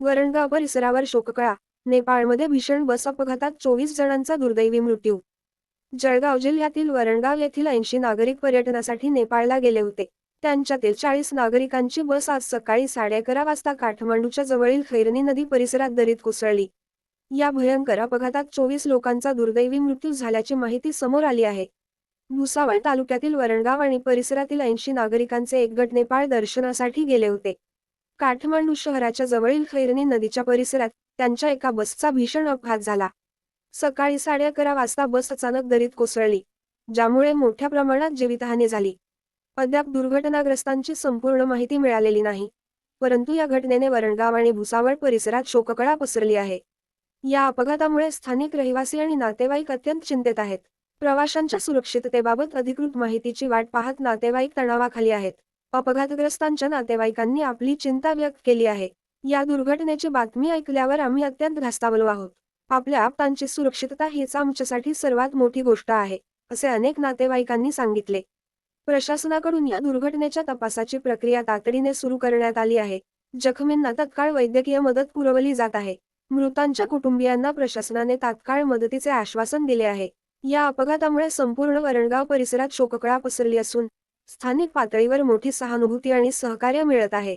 वरणगाव परिसरावर शोककळा. नेपाळमध्ये भीषण बस अपघातात चोवीस जणांचा दुर्दैवी मृत्यू. जळगाव जिल्ह्यातील वरणगाव येथील ऐंशी नागरिक पर्यटनासाठी नेपाळला गेले होते. त्यांच्यातील चाळीस नागरिकांची बस आज सकाळी साडे अकरा वाजता काठमांडूच्या जवळील खैरनी नदी परिसरात दरीत कोसळली. या भयंकर अपघातात चोवीस लोकांचा दुर्दैवी मृत्यू झाल्याची माहिती समोर आली आहे. भुसावळ तालुक्यातील वरणगाव आणि परिसरातील ऐंशी नागरिकांचे एक गट नेपाळ दर्शनासाठी गेले होते. काठमांडू शहराच्या जवळील खैरनी नदीच्या परिसरात त्यांच्या एका बसचा भीषण अपघात झाला. सकाळी साडे अकरा वाजता बस अचानक दरीत कोसळली ज्यामुळे मोठ्या प्रमाणात जीवितहानी झाली. अद्याप दुर्घटनाग्रस्तांची संपूर्ण माहिती मिळालेली नाही परंतु या घटनेने वरणगाव आणि भुसावळ परिसरात शोककळा पसरली आहे. या अपघातामुळे स्थानिक रहिवासी आणि नातेवाईक अत्यंत चिंतेत आहेत. प्रवाशांच्या सुरक्षिततेबाबत अधिकृत माहितीची वाट पाहत नातेवाईक तणावाखाली आहेत. अपघातग्रस्तांच्या नातेवाईकांनी आपली चिंता व्यक्त केली आहे. या दुर्घटनेची बातमी ऐकल्यावर आम्ही अत्यंत धास्तावलो आहोत. आपल्या आप्तांची सुरक्षितता हीच आमच्यासाठी सर्वात मोठी गोष्ट आहे असे अनेक नातेवाईकांनी सांगितले. प्रशासनाकडून या दुर्घटनेच्या तपासाची प्रक्रिया तातडीने सुरू करण्यात आली आहे. जखमींना तत्काळ वैद्यकीय मदत पुरवली जात आहे. मृतांच्या कुटुंबियांना प्रशासनाने तात्काळ मदतीचे आश्वासन दिले आहे. या अपघातामुळे संपूर्ण वरणगाव परिसरात शोककळा पसरली असून स्थानिक पातळीवर मोठी सहानुभूती आणि सहकार्य मिळत आहे.